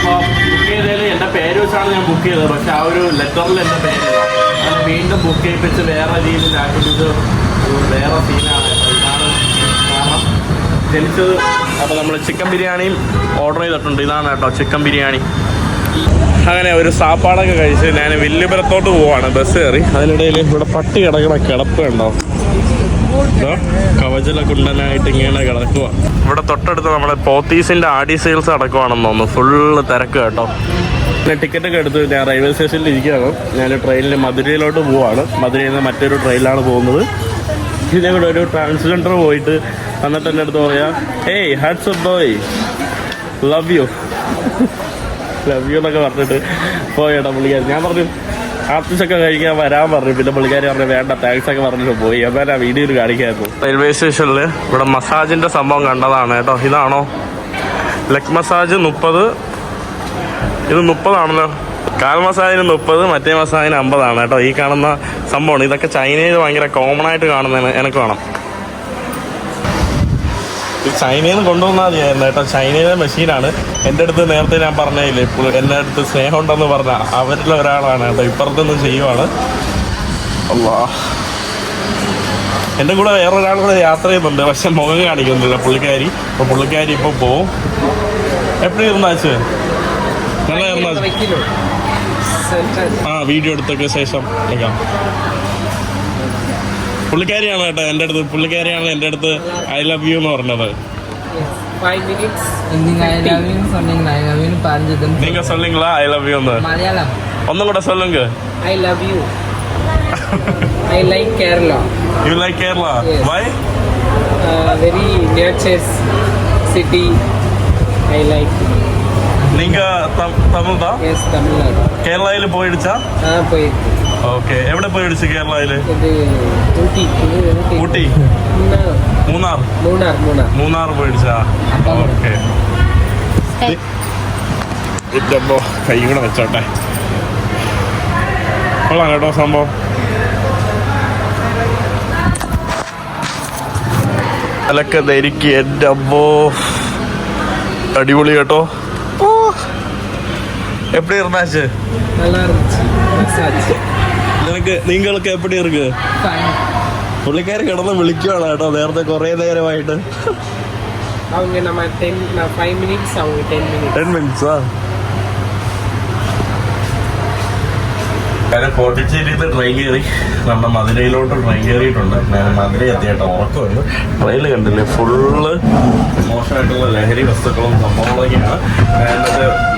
അപ്പോൾ ബുക്ക് ചെയ്തതിൽ എന്റെ പേര് വെച്ചാണ് ഞാൻ ബുക്ക് ചെയ്തത്. പക്ഷെ ആ ഒരു ലെറ്ററിൽ എന്റെ പേരില്ല അങ്ങനെ വീണ്ടും ബുക്ക് ചെയ്യിപ്പിച്ച് വേറെ രീതിയിലാക്കിയിട്ട് ഇത് വേറെ സീനാണ് ഇതാണ് കാരണം ജനിച്ചത്. അപ്പോൾ നമ്മൾ ചിക്കൻ ബിരിയാണിയും ഓർഡർ ചെയ്തിട്ടുണ്ട്. ഇതാണ് കേട്ടോ ചിക്കൻ ബിരിയാണി. അങ്ങനെ ഒരു സാപ്പാടൊക്കെ കഴിച്ച് ഞാൻ വില്ലുപുരത്തോട്ട് പോവാണ്. ബസ് കയറി. അതിനിടയിൽ ഇവിടെ പട്ടി കിടക്കണ കിടപ്പ് കണ്ടോ? ഇതോ, കവചല കുണ്ടനായിട്ട് ഇങ്ങനെ കിടക്കുക ഇവിടെ തൊട്ടടുത്ത് നമ്മുടെ പോത്തീസിന്റെ ആടി സെയിൽസ് അടക്കുവാണെന്ന് തോന്നുന്നു. ഫുള്ള് തിരക്ക് കേട്ടോ. പിന്നെ ടിക്കറ്റ് ഒക്കെ എടുത്ത് ഞാൻ റെയിൽവേ സ്റ്റേഷനിൽ ഇരിക്കുകയാണ്. ഞാൻ ട്രെയിനിൽ മധുരയിലോട്ട് പോവാണ്. മധുരയിൽ നിന്ന് മറ്റൊരു ട്രെയിനിലാണ് പോകുന്നത്. ഇതിനെ കൂടെ ഒരു ട്രാൻസ്ജെൻഡർ പോയിട്ട് എന്നിട്ട് എന്റെ അടുത്ത് പറയാം ഏയ് hats boy love you love you എന്നൊക്കെ പറഞ്ഞിട്ട് പോയേട്ടാ പുള്ളിക്കാരി. ഞാൻ പറഞ്ഞു ആർട്ടിസ്റ്റൊക്കെ കഴിക്കാൻ വരാൻ പറഞ്ഞു. പിന്നെ പുള്ളിക്കാരി പറഞ്ഞു വേണ്ട താങ്ക്സ് ഒക്കെ പറഞ്ഞിട്ട് പോയി. എന്നാൽ ആ വീഡിയോയിൽ കാണിക്കായിരുന്നു. റെയിൽവേ സ്റ്റേഷനിൽ ഇവിടെ മസാജിന്റെ സംഭവം കണ്ടതാണ് കേട്ടോ. ഇതാണോ? ലെഗ് മസാജ് മുപ്പത്. ഇത് മുപ്പതാണല്ലോ. കാൽ മസാജിന് മുപ്പത് മറ്റേ മസാജിന് അമ്പതാണ് കേട്ടോ. ഈ കാണുന്ന സംഭവമാണ്. ഇതൊക്കെ ചൈനയിൽ ഭയങ്കര കോമൺ ആയിട്ട് കാണുന്നതിന് എനിക്ക് വേണം. ഇത് ചൈനയിൽ നിന്ന് കൊണ്ടുവന്നാൽ കേട്ടോ. ചൈനയിലെ മെഷീനാണ്. എന്റെ അടുത്ത് നേരത്തെ ഞാൻ പറഞ്ഞില്ലേ ഇപ്പോൾ എന്റെ അടുത്ത് സ്നേഹമുണ്ടെന്ന് പറഞ്ഞ അവരിൽ ഒരാളാണ് കേട്ടോ. ഇപ്പുറത്തൊന്നും ചെയ്യുവാണ്. എന്റെ കൂടെ വേറൊരാൾ കൂടെ യാത്ര ചെയ്യുന്നുണ്ട്. പക്ഷെ മുഖം കാണിക്കുന്നില്ല പുള്ളിക്കാരി. അപ്പോൾ പുള്ളിക്കാരി ഇപ്പോൾ പോവും. എപ്പോഴും ഇരുന്നാച്ച് ആ വീഡിയോ എടുത്തൊക്കെ ശേഷം കേൾക്കാം പുള്ളിക്കാരിയാണ് കേട്ടോ എൻ്റെ അടുത്ത് പുള്ളിക്കാരിയാണ് എൻ്റെ അടുത്ത് ഐ ലവ് യു എന്ന് പറഞ്ഞത് ஃபைவ் மினிட்ஸ் நீங்க ஐ லவ் யூ சொன்னீங்க ஐ லவ் யூ பறஞ்சது നിങ്ങൾ சொல்லுங்களா ஐ லவ் யூ എന്ന് மலையாளம் ഒന്നും കൂടെ சொல்லுங்க I love you I like Kerala you like Kerala Yes. Why very nature's city I like நீங்க ത- തമിഴ് താ எஸ் தமிழ்நாடு കേരളയിൽ പോയിടിച്ചാ ஆ போயிருக்கு ഓക്കെ. എവിടെ പോയി അടിച്ചു കേരളയിൽ ഊട്ടി. മൂന്നാർ. മൂന്നാർ പോയി അടിച്ചാ ഓക്കെ. ഇതപ്പോ കൈ കൂടെ വെച്ചോട്ടെ. കൊള്ളാം കേട്ടോ സംഭവം. അലക്ക ധരിക്ക് എന്റെ അമ്മോ. അടിപൊളി കേട്ടോ. എപ്പോഴും എപ്പടി നിനക്ക് നിങ്ങൾക്ക് എപ്പടി ഇருக்கு പുള്ളിക്കാരി കിടന്ന് വിളിക്കുവാണ് കേട്ടോ നേരത്തെ കുറേ നേരമായിട്ട് அவங்க நம்ம டென் ஃபைவ் மினிட்ஸ் அவங்க டென் மினிட்ஸ் டென் மினிட்ஸா ഞാൻ പോണ്ടിച്ചേരിയിൽ ട്രെയിൻ കയറി നമ്മുടെ മധുരയിലോട്ട് ട്രെയിൻ കയറിയിട്ടുണ്ട് ഞാൻ മധുര എത്തിയിട്ട് ഉറക്കമുണ്ട് ട്രെയിനിൽ കണ്ടില്ലേ ഫുള്ള് മോശമായിട്ടുള്ള ലഹരി വസ്തുക്കളും സംഭവങ്ങളൊക്കെയാണ്.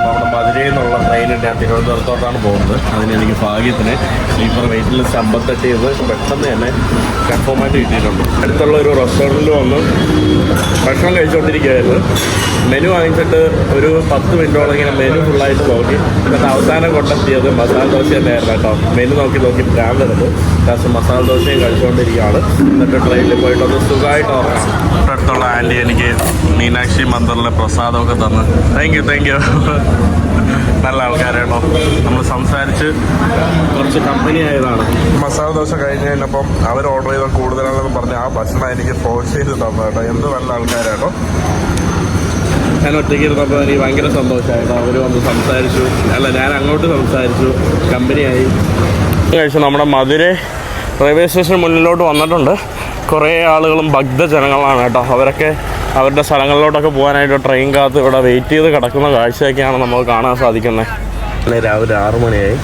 നമ്മുടെ മധുരയിൽ നിന്നുള്ള ട്രെയിനിന്റെ ഞാൻ തിരുവനന്തപുരത്തോട്ടാണ് പോകുന്നത്. അതിന് എനിക്ക് ഭാഗ്യത്തിന് സ്ലീപ്പർ വെയിറ്റിൽ അമ്പത്തെട്ട് ചെയ്ത് പെട്ടെന്ന് തന്നെ കൺഫോമായിട്ട് കിട്ടിയിട്ടുണ്ട്. അടുത്തുള്ള ഒരു റെസ്റ്റോറന്റിൽ വന്ന് ഭക്ഷണം കഴിച്ചുകൊണ്ടിരിക്കുകയായിരുന്നു മെനു വാങ്ങിച്ചിട്ട് ഒരു പത്ത് മിനിറ്റോളം ഇങ്ങനെ മെനു ഫുള്ളായിട്ട് നോക്കി. എന്നിട്ട് അവസാനം കൊണ്ടെത്തിയത് മസാല ദോശ തന്നെയായിരുന്നു കേട്ടോ. മെനു നോക്കി നോക്കി ഭ്രാന്തെടുത്ത് ലാസ്റ്റ് മസാല ദോശയും കഴിച്ചുകൊണ്ടിരിക്കുകയാണ്. എന്നിട്ട് ട്രെയിനിൽ പോയിട്ട് പോയിട്ടൊന്ന് സുഖമായിട്ട് ഓർക്കാം അടുത്തുള്ള ആന്റി എനിക്ക് മീനാക്ഷി മന്ദിറിലെ പ്രസാദമൊക്കെ തന്ന്. താങ്ക് യു താങ്ക് യു നല്ല ആൾക്കാരാണോ നമ്മൾ സംസാരിച്ച് കുറച്ച് കമ്പനി ആയതാണ്. മസാല ദോശ കഴിഞ്ഞ് കഴിഞ്ഞപ്പം അവർ ഓർഡർ ചെയ്ത കൂടുതലാണെന്ന് പറഞ്ഞ് ആ ഭക്ഷണം എനിക്ക് ഫോഴ്സ് ചെയ്ത് തന്നു എന്ത് നല്ല ആൾക്കാരാട്ടോ ഞാൻ ഒറ്റയ്ക്ക് ഇരുന്നപ്പോൾ എനിക്ക് ഭയങ്കര സന്തോഷമായിട്ടോ അവർ വന്ന് സംസാരിച്ചു. അല്ല ഞാൻ അങ്ങോട്ട് സംസാരിച്ചു. കമ്പനിയായി. കഴിച്ചു നമ്മുടെ മധുര റെയിൽവേ സ്റ്റേഷൻ മുന്നിലോട്ട് വന്നിട്ടുണ്ട്. കുറേ ആളുകളും ഭക്തജനങ്ങളാണ് കേട്ടോ. അവരൊക്കെ അവരുടെ സ്ഥലങ്ങളിലോട്ടൊക്കെ പോകാനായിട്ട് ട്രെയിൻ കാത്ത് ഇവിടെ വെയിറ്റ് ചെയ്ത് കിടക്കുന്ന കാഴ്ചയൊക്കെയാണ് നമുക്ക് കാണാൻ സാധിക്കുന്നത്. അല്ലെ രാവിലെ ആറു മണിയായി.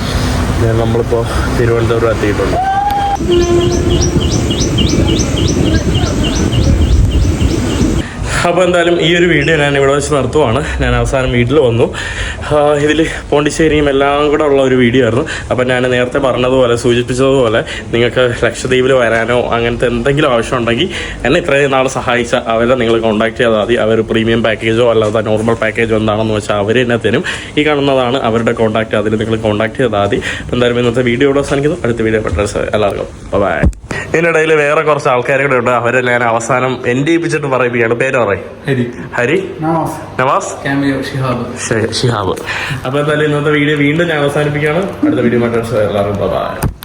ഞാൻ നമ്മളിപ്പോൾ തിരുവനന്തപുരം എത്തിയിട്ടുണ്ട്. അപ്പോൾ എന്തായാലും ഈ ഒരു വീഡിയോ ഞാൻ ഇവിടെ വെച്ച് നിർത്തുവാണ്. ഞാൻ അവസാനം വീട്ടിൽ വന്നു. ഇതിൽ പോണ്ടിച്ചേരിയും എല്ലാം കൂടെ ഉള്ള ഒരു വീഡിയോ ആയിരുന്നു. അപ്പോൾ ഞാൻ നേരത്തെ പറഞ്ഞതുപോലെ സൂചിപ്പിച്ചതുപോലെ നിങ്ങൾക്ക് ലക്ഷദ്വീപിൽ വരാനോ അങ്ങനത്തെ എന്തെങ്കിലും ആവശ്യമുണ്ടെങ്കിൽ എന്നെ ഇത്രയും നാൾ സഹായിച്ച അവരെ നിങ്ങൾ കോൺടാക്ട് ചെയ്താൽ മതി. അവർ പ്രീമിയം പാക്കേജോ അല്ലാതെ നോർമൽ പാക്കേജോ എന്താണെന്ന് വെച്ചാൽ അവർ തന്നെ തരും. ഈ കാണുന്നതാണ് അവരുടെ കോൺടാക്ട് അതിൽ നിങ്ങൾ കോൺടാക്ട് ചെയ്താൽ മതി. എന്തായാലും ഇന്നത്തെ വീഡിയോ ഇവിടെ അവസാനിക്കുന്നു. അടുത്ത വീഡിയോ പെട്ടെന്ന് എല്ലാവർക്കും. ബൈ ഇതിനിടയിൽ വേറെ കുറച്ച് ആൾക്കാരും കൂടെ ഉണ്ട്. അവരെ ഞാൻ അവസാനം എന്റെ ഏൽപ്പിച്ചിട്ട് പറയിപ്പിക്കുകയാണ്. പേര് പറയും. ഹരി. ഹരി? നവാസ്. ശരി, ഷിഹാബ്. അപ്പൊ എന്തായാലും ഇന്നത്തെ വീഡിയോ വീണ്ടും ഞാൻ അവസാനിപ്പിക്കുകയാണ്. അടുത്ത വീഡിയോ മറ്റേ എല്ലാവർക്കും ബൈ